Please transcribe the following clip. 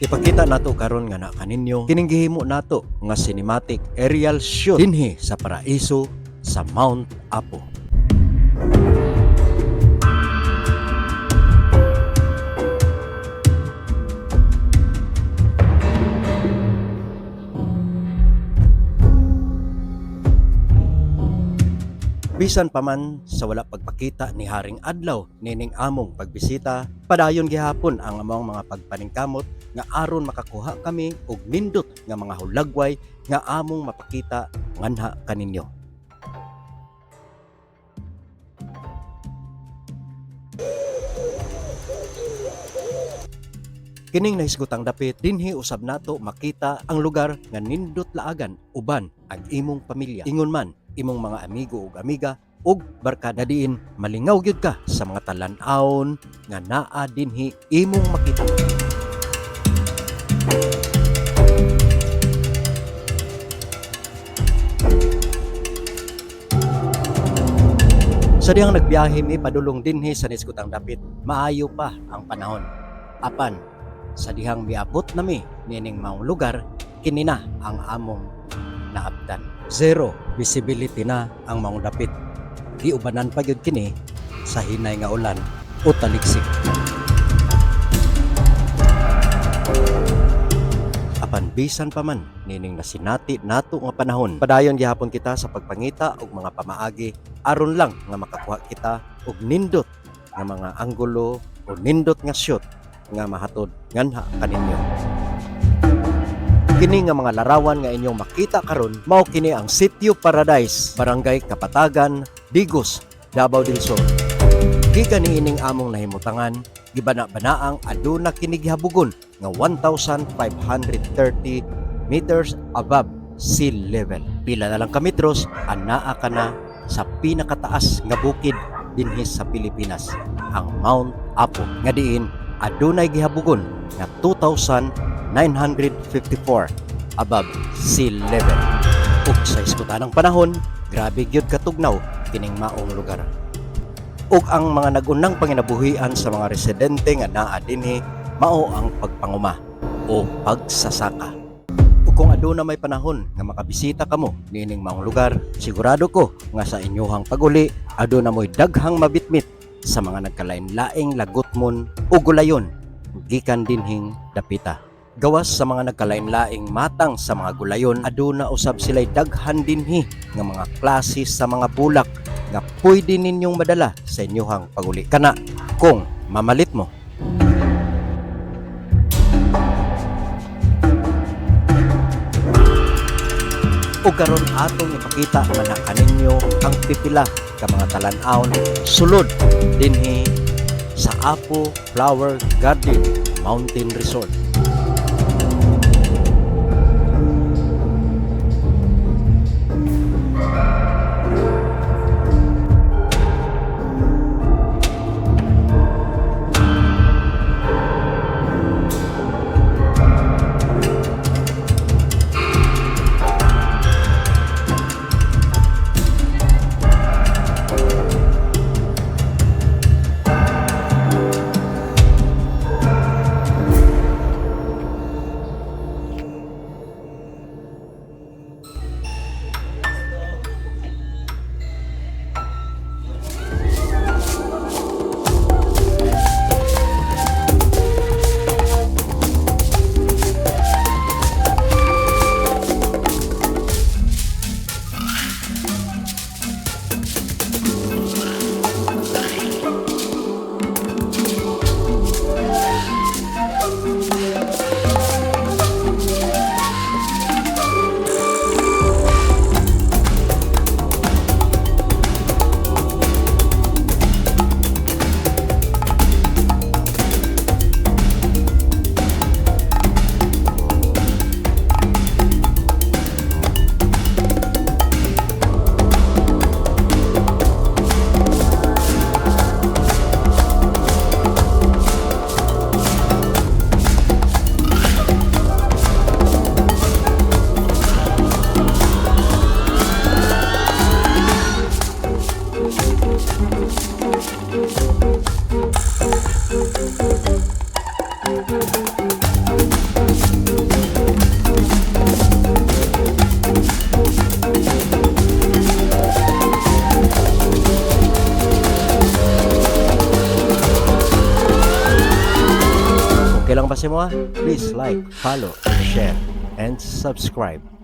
Ipakita nato karon nga na kaninyo kining gihimo nato nga cinematic aerial shoot dinhi sa paraiso sa Mount Apo. Bisan pa man sa wala pagpakita ni Haring Adlaw nining among pagbisita, padayon gihapon ang among mga pagpaningkamot nga aron makakuha kami og nindot nga mga hulagway nga among mapakita nganha kaninyo. Kining nahisgotang dapit dinhi usab nato makita ang lugar nga nindot laagan uban ang imong pamilya. Ingon man imong mga amigo ug amiga ug barkada diin malingaw gyud ka sa mga talan-awon nga naa dinhi imong makita. Sa dihang nagbiyahe mi padulong dinhi sa Niskutang Dapit, maayo pa ang panahon. Apan, sa dihang miabot nami nining maong lugar, kini na ang among naabdan. Zero visibility na ang maong dapit. Di ubanan pa gyud kini sa hinay nga ulan o taligsik. Apan bisan pa man nining nasinati nato nga panahon. Padayon gihapon kita sa pagpangita og mga pamaagi aron lang nga makakuha kita og nindot nga mga anggulo o nindot nga shot nga mahatod nganha kaninyo. Kini nga mga larawan nga inyong makita karon mao kini ang Sitio Paradise, Barangay Kapatagan, Digos, Davao del Sur. Gikan ni ining among nahimutangan, gibana-banaang aduna kini gihabugon nga 1,530 meters above sea level. Pila na lang ka metros anaa ka na sa pinakataas nga bukid dinhi sa Pilipinas, ang Mount Apo. Nga diin adunay gihabugon nga 2,954 above sea level. Ug sa iskutanang panahon, grabe gyud katugnaw kining maong lugar. Ug ang mga nagunang panginabuhian sa mga residente nga naa dinhi mao ang pagpanguma o pagsasaka. Ug kung aduna may panahon nga makabisita kamo nining maong lugar, sigurado ko nga sa inyuhang paguli aduna mo'y daghang mabitmit sa mga nagkalain-laing lagutmon o gulayon gikan dinhing dapita. Gawas sa mga nagkalain-laing matang sa mga gulayon, aduna usab sila'y daghan dinhi nga mga klase sa mga bulak nga pwede ninyong madala sa inyuhang paguli. Kana kung mamalit mo. O karon atong ipakita na kaninyo ang pipila ka mga talan-awon sulod dinhi sa Apo Flower Garden Mountain Resort. Okay lang ba si Moa? Please like, follow, share, and subscribe.